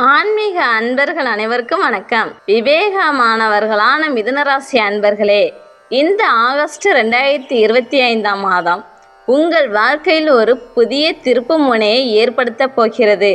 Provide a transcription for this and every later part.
ஆன்மீக அன்பர்கள் அனைவருக்கும் வணக்கம். விவேகமானவர்களான மிதுனராசி அன்பர்களே இந்த ஆகஸ்ட் ரெண்டாயிரத்தி இருபத்தி ஐந்தாம் மாதம் உங்கள் வாழ்க்கையில் ஒரு புதிய திருப்பு முனையை ஏற்படுத்த போகிறது.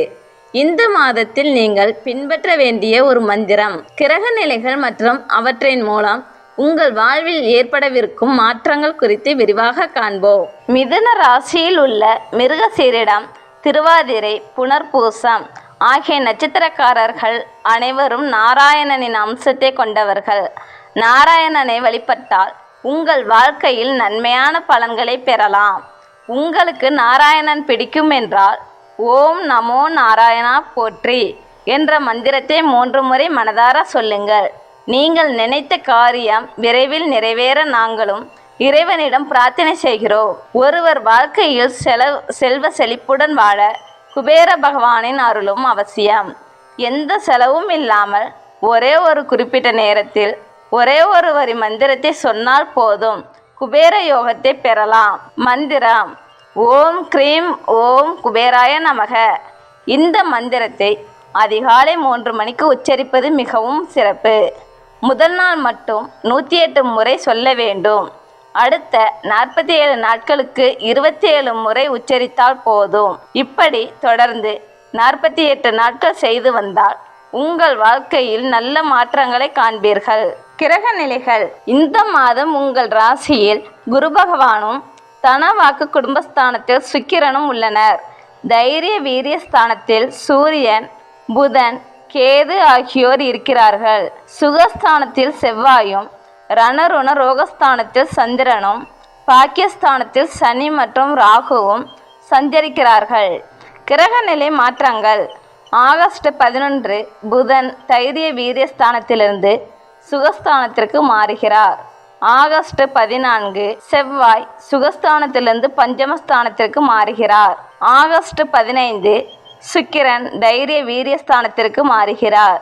இந்த மாதத்தில் நீங்கள் பின்பற்ற வேண்டிய ஒரு மந்திரம் கிரக நிலைகள் மற்றும் அவற்றின் மூலம் உங்கள் வாழ்வில் ஏற்படவிருக்கும் மாற்றங்கள் குறித்து விரிவாக காண்போம். மிதுன ராசியில் உள்ள மிருகசீரிடம் திருவாதிரை புனர்பூசம் ஆகிய நட்சத்திரக்காரர்கள் அனைவரும் நாராயணனின் அம்சத்தை கொண்டவர்கள். நாராயணனை வழிபட்டால் உங்கள் வாழ்க்கையில் நன்மையான பலன்களை பெறலாம். உங்களுக்கு நாராயணன் பிடிக்கும் என்றால் ஓம் நமோ நாராயணா போற்றி என்ற மந்திரத்தை மூன்று முறை மனதார சொல்லுங்கள். நீங்கள் நினைத்த காரியம் விரைவில் நிறைவேற நாங்களும் இறைவனிடம் பிரார்த்தனை செய்கிறோம். ஒருவர் வாழ்க்கையில் செலவு செல்வ செழிப்புடன் வாழ குபேர பகவானின் அருளும் அவசியம். எந்த செலவும் இல்லாமல் ஒரே ஒரு குறிப்பிட்ட நேரத்தில் ஒரே ஒரு வரி மந்திரத்தை சொன்னால் போதும். குபேர யோகத்தை பெறலாம். மந்திரம் ஓம் க்ரீம் ஓம் குபேராய நமக. இந்த மந்திரத்தை அதிகாலை மூன்று மணிக்கு உச்சரிப்பது மிகவும் சிறப்பு. முதல் நாள் மட்டும் நூற்றி எட்டு முறை சொல்ல வேண்டும். அடுத்த நாற்பத்தி ஏழு நாட்களுக்கு இருபத்தி ஏழு முறை உச்சரித்தால் போதும். இப்படி தொடர்ந்து நாற்பத்தி எட்டு நாட்கள் செய்து வந்தால் உங்கள் வாழ்க்கையில் நல்ல மாற்றங்களை காண்பீர்கள். கிரக நிலைகள். இந்த மாதம் உங்கள் ராசியில் குரு பகவானும் தனவாக்கு குடும்பஸ்தானத்தில் சுக்கிரனும் உள்ளனர். தைரிய வீரிய ஸ்தானத்தில் சூரியன் புதன் கேது ஆகியோர் இருக்கிறார்கள். சுகஸ்தானத்தில் செவ்வாயும் ரணருண ரோகஸ்தானத்தில் சந்திரனும் பாக்கியஸ்தானத்தில் சனி மற்றும் ராகுவும் சஞ்சரிக்கிறார்கள். கிரகநிலை மாற்றங்கள். ஆகஸ்ட் பதினொன்று புதன் தைரிய வீரிய ஸ்தானத்திலிருந்து சுகஸ்தானத்திற்கு மாறுகிறார். ஆகஸ்ட் பதினான்கு செவ்வாய் சுகஸ்தானத்திலிருந்து பஞ்சமஸ்தானத்திற்கு மாறுகிறார். ஆகஸ்ட் பதினைந்து சுக்கிரன் தைரிய வீரியஸ்தானத்திற்கு மாறுகிறார்.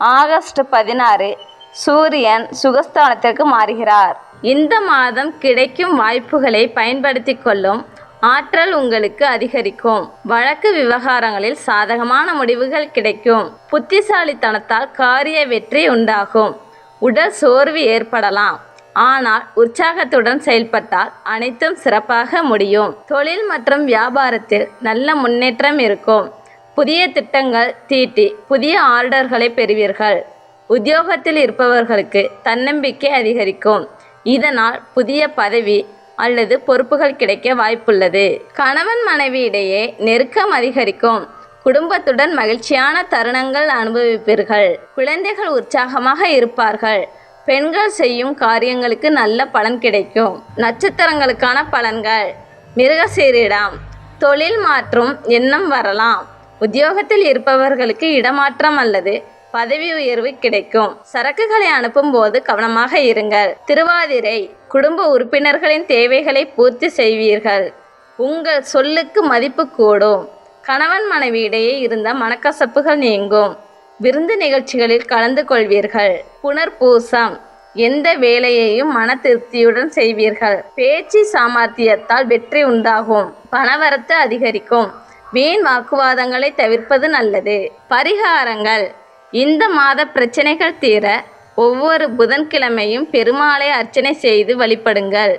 ஆகஸ்ட் பதினாறு சூரியன் சுகஸ்தானத்திற்கு மாறுகிறார். இந்த மாதம் கிடைக்கும் வாய்ப்புகளை பயன்படுத்தி கொள்ளும் ஆற்றல் உங்களுக்கு அதிகரிக்கும். வழக்கு விவகாரங்களில் சாதகமான முடிவுகள் கிடைக்கும். புத்திசாலித்தனத்தால் காரிய வெற்றி உண்டாகும். உடல் சோர்வு ஏற்படலாம். ஆனால் உற்சாகத்துடன் செயல்பட்டால் அனைத்தும் சிறப்பாக முடியும். தொழில் மற்றும் வியாபாரத்தில் நல்ல முன்னேற்றம் இருக்கும். புதிய திட்டங்கள் தீட்டி புதிய ஆர்டர்களை பெறுவீர்கள். உத்தியோகத்தில் இருப்பவர்களுக்கு தன்னம்பிக்கை அதிகரிக்கும். இதனால் புதிய பதவி அல்லது பொறுப்புகள் கிடைக்க வாய்ப்புள்ளது. கணவன் மனைவி இடையே நெருக்கம் அதிகரிக்கும். குடும்பத்துடன் மகிழ்ச்சியான தருணங்கள் அனுபவிப்பீர்கள். குழந்தைகள் உற்சாகமாக இருப்பார்கள். பெண்கள் செய்யும் காரியங்களுக்கு நல்ல பலன் கிடைக்கும். நட்சத்திரங்களுக்கான பலன்கள். மிருகசீரிடம் தொழில் மாற்றும் எண்ணம் வரலாம். உத்தியோகத்தில் இருப்பவர்களுக்கு இடமாற்றம் அல்லது பதவி உயர்வு கிடைக்கும். சரக்குகளை அனுப்பும் போது கவனமாக இருங்கள். திருவாதிரை குடும்ப உறுப்பினர்களின் தேவைகளை பூர்த்தி செய்வீர்கள். உங்கள் சொல்லுக்கு மதிப்பு கூடும். கணவன் மனைவி இடையே இருந்த மனக்கசப்புகள் நீங்கும். விருந்து நிகழ்ச்சிகளில் கலந்து கொள்வீர்கள். புனர்பூசம் எந்த வேலையையும் மன திருப்தியுடன் செய்வீர்கள். பேச்சு சாமர்த்தியத்தால் வெற்றி உண்டாகும். பணவரத்து அதிகரிக்கும். வீண் வாக்குவாதங்களை தவிர்ப்பது நல்லது. பரிகாரங்கள் இந்த மாத பிரச்சனைகள் தீர ஒவ்வொரு புதன்கிழமையும் பெருமாளை அர்ச்சனை செய்து வழிபடுங்கள்.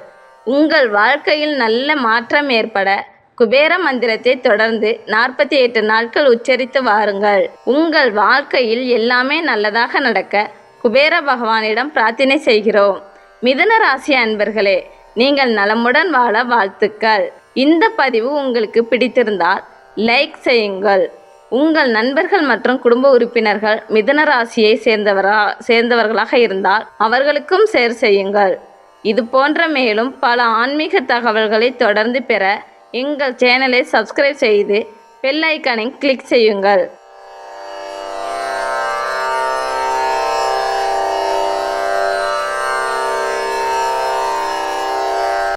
உங்கள் வாழ்க்கையில் நல்ல மாற்றம் ஏற்பட குபேர மந்திரத்தை தொடர்ந்து நாற்பத்தி எட்டு நாட்கள் உச்சரித்து வாருங்கள். உங்கள் வாழ்க்கையில் எல்லாமே நல்லதாக நடக்க குபேர பகவானிடம் பிரார்த்தனை செய்கிறோம். மிதுன ராசி அன்பர்களே நீங்கள் நலமுடன் வாழ வாழ்த்துக்கள். இந்த பதிவு உங்களுக்கு பிடித்திருந்தால் லைக் செய்யுங்கள். உங்கள் நண்பர்கள் மற்றும் குடும்ப உறுப்பினர்கள் மிதன ராசியை சேர்ந்தவரா சேர்ந்தவர்களாக இருந்தால் அவர்களுக்கும் ஷேர் செய்யுங்கள். இது போன்ற மேலும் பல ஆன்மீக தகவல்களை தொடர்ந்து பெற எங்கள் சேனலை சப்ஸ்கிரைப் செய்து பெல் ஐக்கானை கிளிக் செய்யுங்கள்.